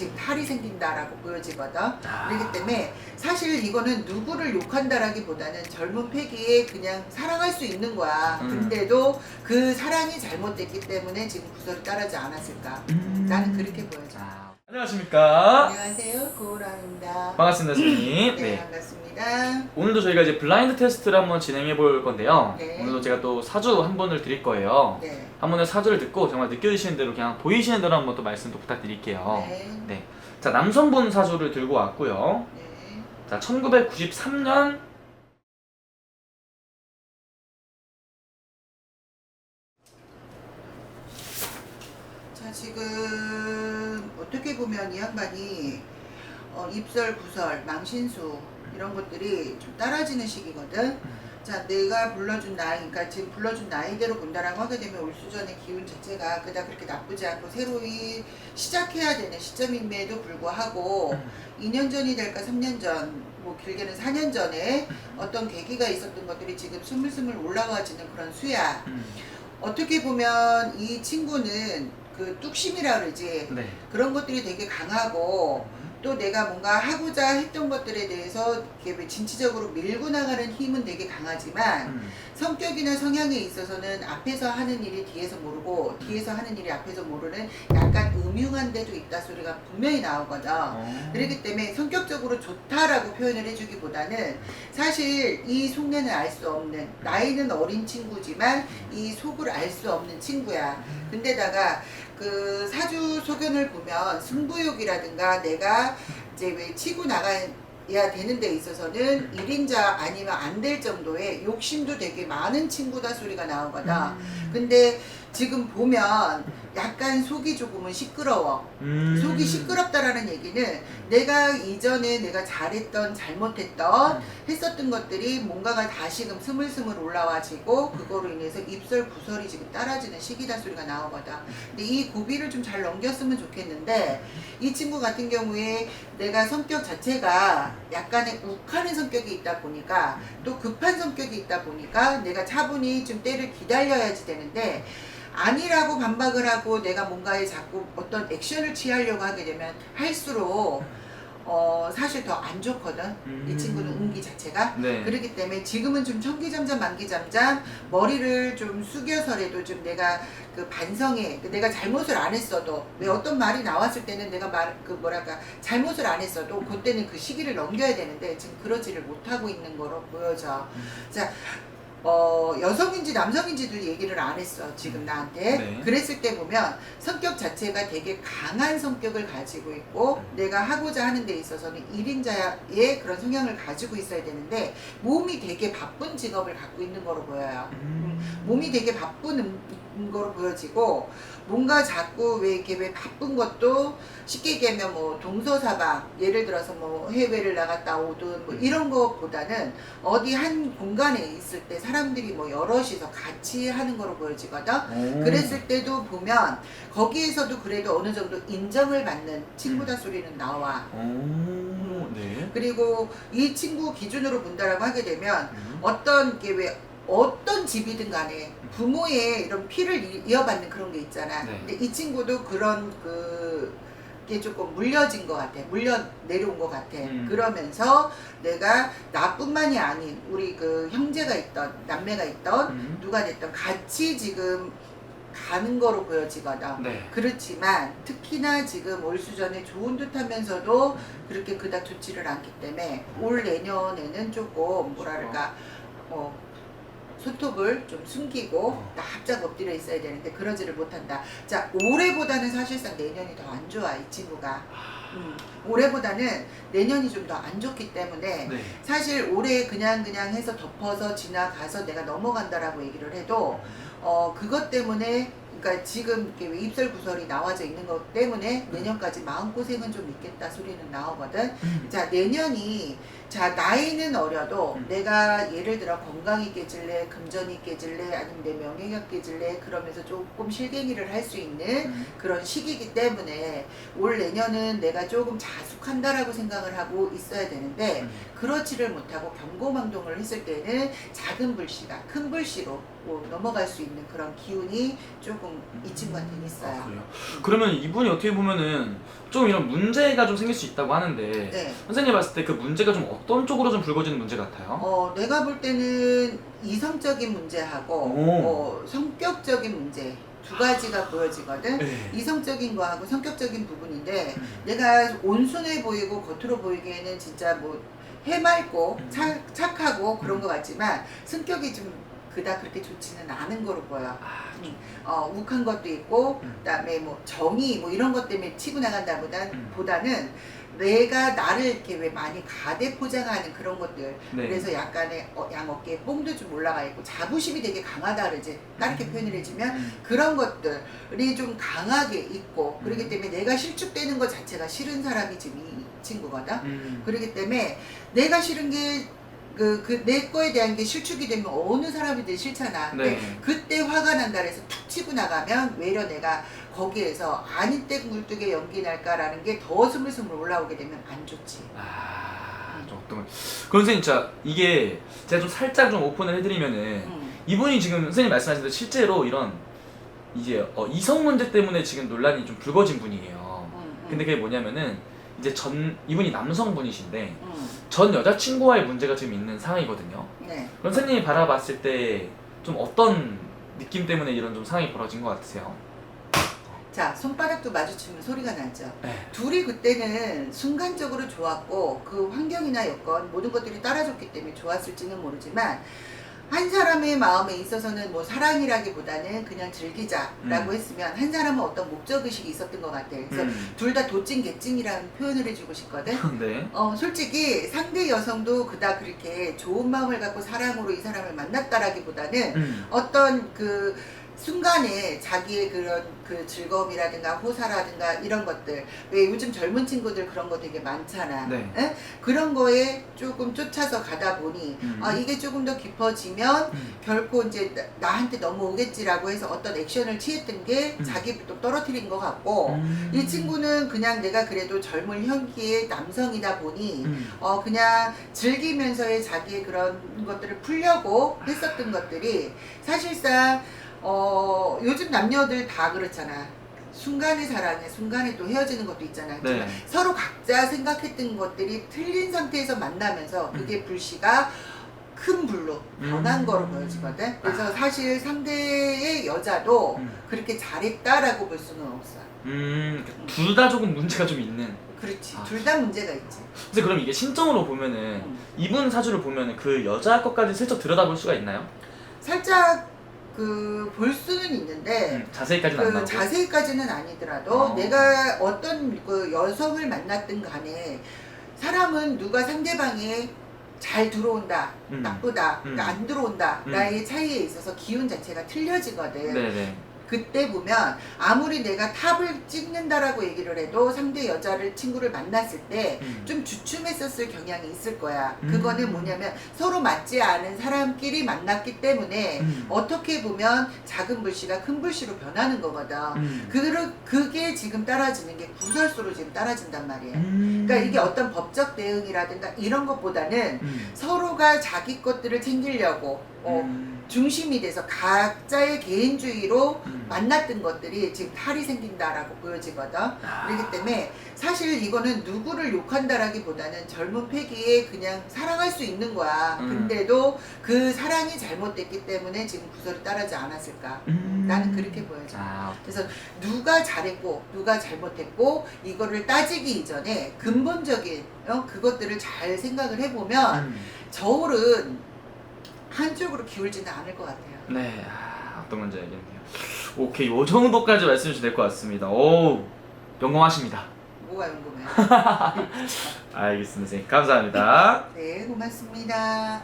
지금 탈이 생긴다라고 보여지거든. 아. 그렇기 때문에 사실 이거는 누구를 욕한다라기보다는 젊은 패기에 그냥 사랑할 수 있는 거야. 음. 근데도 그 사랑이 잘못됐기 때문에 지금 구설이 따르지 않았을까. 음. 나는 그렇게 보여져. 아. 안녕하십니까. 안녕하세요, 고우라입니다. 반갑습니다, 선생님. 네, 네. 반갑습니다. 오늘도 저희가 이제 블라인드 테스트를 한번 진행해 볼 건데요. 네. 오늘도 제가 또 사주 한 분을 드릴 거예요. 네. 한 분의 사주를 듣고 정말 느껴지시는 대로 그냥 보이시는 대로 한번 또 말씀 또 부탁드릴게요. 네. 네. 자, 남성분 사주를 들고 왔고요. 네. 자, 1993년 자 지금 어떻게 보면 이 양반이 어, 입설, 구설, 망신수 이런 것들이 좀 따라지는 시기거든. 자 내가 불러준 나이, 그러니까 지금 불러준 나이대로 본다라고 하게 되면 올 수전의 기운 자체가 그닥 그렇게 나쁘지 않고 새로이 시작해야 되는 시점임에도 불구하고 2년 전이 될까 3년 전, 뭐 길게는 4년 전에 어떤 계기가 있었던 것들이 지금 스물스물 올라와지는 그런 수야. 음. 어떻게 보면 이 친구는 그 뚝심이라 그러지 네. 그런 것들이 되게 강하고 또 내가 뭔가 하고자 했던 것들에 대해서 이렇게 진취적으로 밀고 나가는 힘은 되게 강하지만 음. 성격이나 성향에 있어서는 앞에서 하는 일이 뒤에서 모르고 뒤에서 하는 일이 앞에서 모르는 약간 음흉한 데도 있다 소리가 분명히 나오거든. 어. 그렇기 때문에 성격적으로 좋다라고 표현을 해주기보다는 사실 이 속내는 알 수 없는 나이는 어린 친구지만 이 속을 알 수 없는 친구야. 근데다가 그 사주 소견을 보면 승부욕이라든가 내가 이제 왜 치고 나가야 되는 데 있어서는 일인자 아니면 안 될 정도의 욕심도 되게 많은 친구다 소리가 나오거든. 음. 근데 지금 보면 약간 속이 조금은 시끄러워. 음. 속이 시끄럽다라는 얘기는 내가 이전에 내가 잘했던 잘못했던 했었던 것들이 뭔가가 다시금 스물스물 올라와지고 그거로 인해서 입설 구설이 지금 따라지는 시기다 소리가 나오거든. 근데 이 고비를 좀 잘 넘겼으면 좋겠는데 이 친구 같은 경우에 내가 성격 자체가 약간의 욱하는 성격이 있다 보니까 또 급한 성격이 있다 보니까 내가 차분히 좀 때를 기다려야지 되는데 아니라고 반박을 하고 내가 뭔가에 자꾸 어떤 액션을 취하려고 하게 되면 할수록 어 사실 더 안 좋거든. 이 음. 친구는 운기 자체가. 네. 그렇기 때문에 지금은 좀 청기잠잠 만기잠잠 머리를 좀 숙여서라도 좀 내가 그 반성해. 그 내가 잘못을 안 했어도. 왜 어떤 말이 나왔을 때는 내가 말 그 뭐랄까 잘못을 안 했어도 그때는 그 시기를 넘겨야 되는데 지금 그러지를 못하고 있는 거로 보여져. 자 어, 여성인지 남성인지도 얘기를 안 했어, 지금 나한테. 네. 그랬을 때 보면 성격 자체가 되게 강한 성격을 가지고 있고, 내가 하고자 하는 데 있어서는 1인자의 그런 성향을 가지고 있어야 되는데, 몸이 되게 바쁜 직업을 갖고 있는 거로 보여요. 음. 몸이 되게 바쁜 음- 거로 보여지고 뭔가 자꾸 왜 이렇게 왜 바쁜 것도 쉽게 얘기하면 뭐 동서사방 예를 들어서 뭐 해외를 나갔다 오든 뭐 이런 것보다는 어디 한 공간에 있을 때 사람들이 뭐 여럿이서 같이 하는 거로 보여지거든 오. 그랬을 때도 보면 거기에서도 그래도 어느 정도 인정을 받는 친구다 음. 소리는 나와 오. 네. 그리고 이 친구 기준으로 본다라고 하게 되면 음. 어떤 게왜 어떤 집이든 간에 부모의 이런 피를 이- 이어받는 그런 게 있잖아. 네. 근데 이 친구도 그런 그, 게 조금 물려진 것 같아. 물려 내려온 것 같아. 음. 그러면서 내가 나뿐만이 아닌 우리 그 형제가 있던 남매가 있던 음. 누가 됐던 같이 지금 가는 거로 보여지거든. 네. 그렇지만 특히나 지금 올 수전에 좋은 듯 하면서도 그렇게 그닥 좋지를 않기 때문에 올 내년에는 조금 뭐랄까 어, 손톱을 좀 숨기고 납작 엎드려 있어야 되는데 그러지를 못한다. 자 올해보다는 사실상 내년이 더 안 좋아 이 친구가. 음, 올해보다는 내년이 좀 더 안 좋기 때문에 네. 사실 올해 그냥 그냥 해서 덮어서 지나가서 내가 넘어간다라고 얘기를 해도 어 그것 때문에 그러니까 지금 이렇게 왜 입설 구설이 나와져 있는 것 때문에 내년까지 마음 고생은 좀 있겠다 소리는 나오거든. 음. 자 내년이 자 나이는 어려도 음. 내가 예를 들어 건강이 깨질래 금전이 깨질래 아니면 내 명예가 깨질래 그러면서 조금 실갱이를 할 수 있는 음. 그런 시기이기 때문에 올 내년은 내가 조금 자숙한다라고 생각을 하고 있어야 되는데 음. 그렇지를 못하고 경고망동을 했을 때는 작은 불씨가 큰 불씨로 뭐 넘어갈 수 있는 그런 기운이 조금 이 친구한테는 아, 있어요. 그래요? 그러면 이분이 어떻게 보면은 좀 이런 문제가 좀 생길 수 있다고 하는데 네. 선생님 봤을 때 그 문제가 좀 어떤 쪽으로 좀 불거지는 문제 같아요? 어, 내가 볼 때는 이성적인 문제하고 오. 어, 성격적인 문제 두 가지가 보여지거든. 네. 이성적인 거하고 성격적인 부분인데 음. 내가 온순해 보이고 겉으로 보이기에는 진짜 뭐 해맑고 음. 착, 착하고 그런 음. 것 같지만 성격이 좀 그닥 그렇게 좋지는 않은 거로 보여. 아, 좀, 어, 욱한 것도 있고 음. 그다음에 뭐 정의 뭐 이런 것 때문에 치고 나간다보다 음. 보다는 내가 나를 이렇게 왜 많이 가대 포장하는 그런 것들 네. 그래서 약간의 어, 양 어깨에 뽕도 좀 올라가 있고 자부심이 되게 강하다 그러지 다르게 음. 표현을 해주면 음. 그런 것들이 좀 강하게 있고 그렇기 음. 때문에 내가 실축되는 것 자체가 싫은 사람이 지금 이 친구거든 음. 그렇기 때문에 내가 싫은 게 그, 그, 내 거에 대한 게 실축이 되면 어느 사람이든 싫잖아. 근데 네. 그때 화가 난다 그래서 툭 치고 나가면 외려 내가 거기에서 아닌 때 굴뚝에 연기 날까라는 게 더 스물스물 올라오게 되면 안 좋지. 아, 좀 어떤 그런 선생님 진짜 이게 제가 좀 살짝 좀 오픈을 해드리면은 음. 이분이 지금 선생님 말씀하신 대로 실제로 이런 이제 어, 이성 문제 때문에 지금 논란이 좀 불거진 분이에요. 음, 음, 근데 그게 뭐냐면은 이제 전 이분이 남성분이신데 음, 전 여자친구와의 문제가 지금 있는 상황이거든요. 네. 그럼 선생님이 바라봤을 때 좀 어떤 느낌 때문에 이런 좀 상황이 벌어진 것 같으세요? 자, 손바닥도 마주치면 소리가 나죠. 네. 둘이 그때는 순간적으로 좋았고 그 환경이나 여건 모든 것들이 따라줬기 때문에 좋았을지는 모르지만 한 사람의 마음에 있어서는 뭐 사랑이라기보다는 그냥 즐기자라고 음. 했으면 한 사람은 어떤 목적 의식이 있었던 것 같아. 그래서 음. 둘 다 도찐 개찐이라는 표현을 해주고 싶거든. 네. 어, 솔직히 상대 여성도 그닥 그렇게 좋은 마음을 갖고 사랑으로 이 사람을 만났다라기보다는 음. 어떤 그 순간에 자기의 그런 그 즐거움이라든가 호사라든가 이런 것들 왜 요즘 젊은 친구들 그런 거 되게 많잖아 네. 에? 그런 거에 조금 쫓아서 가다 보니 음. 아 이게 조금 더 깊어지면 음. 결코 이제 나, 나한테 넘어오겠지라고 해서 어떤 액션을 취했던 게 음. 자기 또 떨어뜨린 것 같고 음. 이 친구는 그냥 내가 그래도 젊은 현기의 남성이다 보니 음. 어 그냥 즐기면서의 자기의 그런 것들을 풀려고 했었던 것들이 사실상 어 요즘 남녀들 다 그렇잖아 순간의 사랑에 순간에 또 헤어지는 것도 있잖아 네. 서로 각자 생각했던 것들이 틀린 상태에서 만나면서 그게 불씨가 큰 불로 변한 음. 거로 보여지거든 그래서 아. 사실 상대의 여자도 음. 그렇게 잘했다라고 볼 수는 없어 음. 둘 다 조금 문제가 좀 있는. 그렇지 아. 둘 다 문제가 있지 근데 그럼 이게 신점으로 보면은 음. 이분 사주를 보면은 그 여자 것까지 슬쩍 들여다볼 수가 있나요? 살짝 그 볼 수는 있는데 음, 자세히까지는 안 그 나오고. 자세히까지는 아니더라도 어. 내가 어떤 그 여성을 만났든 간에 사람은 누가 상대방에 잘 들어온다, 음. 나쁘다, 음. 그러니까 안 들어온다, 음. 나의 차이에 있어서 기운 자체가 틀려지거든. 네네. 그때 보면 아무리 내가 탑을 찍는다라고 얘기를 해도 상대 여자를 친구를 만났을 때 음. 좀 주춤했었을 경향이 있을 거야. 음. 그거는 뭐냐면 서로 맞지 않은 사람끼리 만났기 때문에 음. 어떻게 보면 작은 불씨가 큰 불씨로 변하는 거거든. 음. 그, 그게 지금 따라지는 게 구설수로 지금 따라진단 말이에요. 음. 그러니까 이게 어떤 법적 대응이라든가 이런 것보다는 음. 서로가 자기 것들을 챙기려고 어, 음. 중심이 돼서 각자의 개인주의로 음. 만났던 것들이 지금 탈이 생긴다라고 보여지거든. 아. 그렇기 때문에 사실 이거는 누구를 욕한다라기보다는 젊은 패기에 그냥 사랑할 수 있는 거야. 음. 근데도 그 사랑이 잘못됐기 때문에 지금 구설이 따르지 않았을까. 음. 나는 그렇게 보여져. 아. 그래서 누가 잘했고 누가 잘못했고 이거를 따지기 이전에 근본적인 어, 그것들을 잘 생각을 해보면 음. 저울은 한쪽으로 기울지는 않을 것 같아요. 네. 아, 어떤 건지 알겠네요. 오케이. 요 정도까지 말씀해 주시면 될것 같습니다. 오. 영광하십니다. 뭐가 궁금해요? 알겠습니다. 선생님. 감사합니다. 네, 고맙습니다.